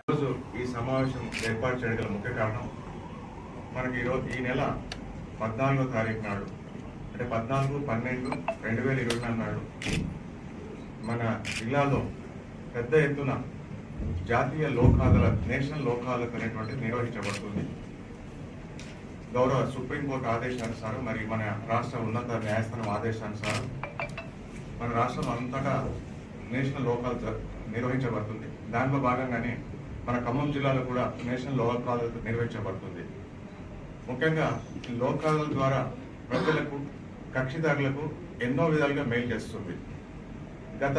ఈరోజు ఈ సమావేశం ఏర్పాటు చేయడం గల ముఖ్య కారణం మనకి ఈరోజు ఈ నెల పద్నాలుగో తారీఖు నాడు అంటే పద్నాలుగు పన్నెండు రెండు వేల ఇరవై నాలుగు నాడు మన జిల్లాలో పెద్ద ఎత్తున జాతీయ లోక్ అదాలత్ నేషనల్ లోక్ అదాలత్ అనేటువంటిది నిర్వహించబడుతుంది. గౌరవ సుప్రీంకోర్టు ఆదేశానుసారం మరి మన రాష్ట్ర ఉన్నత న్యాయస్థానం ఆదేశానుసారం మన రాష్ట్రం అంతటా నేషనల్ లోకాలు నిర్వహించబడుతుంది. దాంట్లో భాగంగానే మన ఖమ్మం జిల్లాలో కూడా నేషనల్ లోకల్ అదాలత్ నిర్వహించబడుతుంది. ముఖ్యంగా లోకాల ద్వారా ప్రజలకు కక్షిదారులకు ఎన్నో విధాలుగా మేలు చేస్తుంది. గత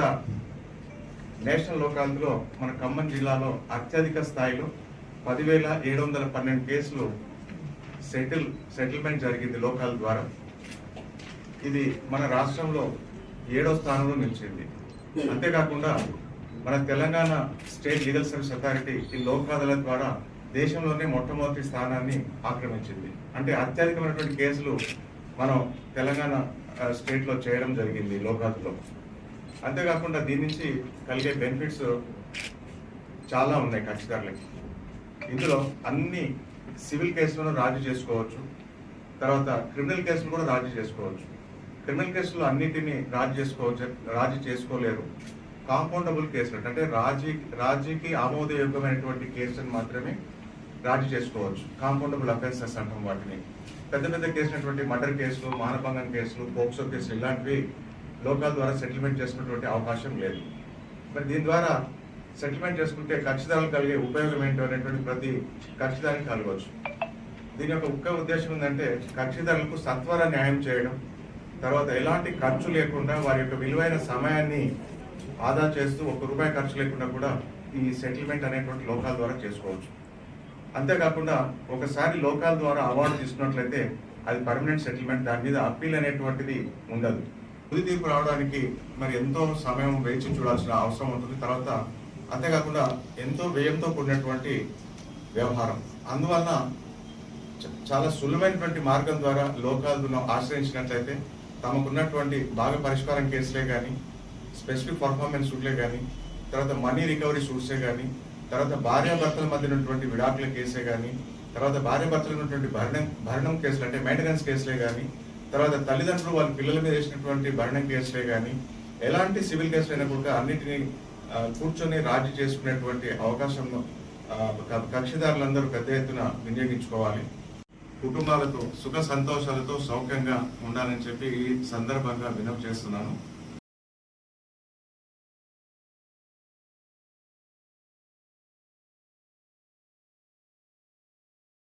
నేషనల్ లోక్ మన ఖమ్మం జిల్లాలో అత్యధిక స్థాయిలో పదివేల ఏడు వందల పన్నెండు కేసులు సెటిల్ సెటిల్మెంట్ జరిగింది లోకాల ద్వారా. ఇది మన రాష్ట్రంలో ఏడో స్థానంలో నిలిచింది. అంతేకాకుండా మన Telangana state legal service authority ఈ లోక్ అదాలత్ ద్వారా దేశంలోనే మొట్టమొదటి స్థానాన్ని ఆక్రమించింది. అంటే అత్యధికమైనటువంటి కేసులు మనం తెలంగాణ స్టేట్లో చేయడం జరిగింది లోక్ అంతేకాకుండా దీని నుంచి కలిగే బెనిఫిట్స్ చాలా ఉన్నాయి కక్షిదారులకి. ఇందులో అన్ని సివిల్ కేసులను రాజీ చేసుకోవచ్చు. తర్వాత క్రిమినల్ కేసులు కూడా రాజీ చేసుకోవచ్చు. క్రిమినల్ కేసులు అన్నిటినీ రాజీ చేసుకోవచ్చు రాజీ చేసుకోలేరు. కాంపౌండబుల్ కేసులు అంటే రాజీ రాజీకి ఆమోదయోగ్యమైనటువంటి కేసులను మాత్రమే రాజీ చేసుకోవచ్చు. కాంపౌండబుల్ అఫెన్సెస్ అంటాం వాటిని. పెద్ద పెద్ద కేసులైనటువంటి మర్డర్ కేసులు మానభంగం కేసులు పోక్సో కేసులు ఇలాంటివి లోకాల ద్వారా సెటిల్మెంట్ చేసుకునేటువంటి అవకాశం లేదు. మరి దీని ద్వారా సెటిల్మెంట్ చేసుకుంటే కక్షిదారులు కలిగే ఉపయోగం ఏంటో అనేటువంటి ప్రతి కక్షిదారికి కలగవచ్చు. దీని యొక్క ముఖ్య ఉద్దేశం ఏంటంటే కక్షిదారులకు సత్వర న్యాయం చేయడం తర్వాత ఎలాంటి ఖర్చు లేకుండా వారి యొక్క విలువైన సమయాన్ని ఆదా చేస్తూ ఒక్క రూపాయి ఖర్చు లేకుండా కూడా ఈ సెటిల్మెంట్ అనేటువంటి లోకాల ద్వారా చేసుకోవచ్చు. అంతేకాకుండా ఒకసారి లోకాల ద్వారా అవార్డు తీసుకున్నట్లయితే అది పర్మనెంట్ సెటిల్మెంట్ దాని మీద అప్పీల్ అనేటువంటిది ఉండదు. తుది తీర్పు రావడానికి మరి ఎంతో సమయం వేచి చూడాల్సిన అవసరం ఉంటుంది. తర్వాత అంతేకాకుండా ఎంతో వ్యయంతో కూడినటువంటి వ్యవహారం. అందువలన చ- చాలా సులభమైనటువంటి మార్గం ద్వారా లోకాలను ఆశ్రయించినట్లయితే తమకున్నటువంటి బాగా పరిష్కారం కేసులే కానీ స్పెసిఫిక్ పర్ఫార్మెన్స్ సూట్లే కానీ తర్వాత మనీ రికవరీ సూట్సే కానీ తర్వాత భార్యాభర్తల మధ్య ఉన్నటువంటి విడాకుల కేసే కానీ తర్వాత భార్యాభర్తలు ఉన్నటువంటి భరణం భరణం కేసులు అంటే మెయింటెనెన్స్ కేసులే కానీ తర్వాత తల్లిదండ్రులు వాళ్ళ పిల్లల మీద వేసినటువంటి భరణం కేసులే కానీ ఎలాంటి సివిల్ కేసులు అయినా కూడా అన్నిటినీ కూర్చొని రాజీ చేసుకునేటువంటి అవకాశం కక్షిదారులందరూ పెద్ద ఎత్తున వినియోగించుకోవాలి. కుటుంబాలతో సుఖ సంతోషాలతో సౌఖ్యంగా ఉండాలని చెప్పి ఈ సందర్భంగా వినవి చేస్తున్నాను.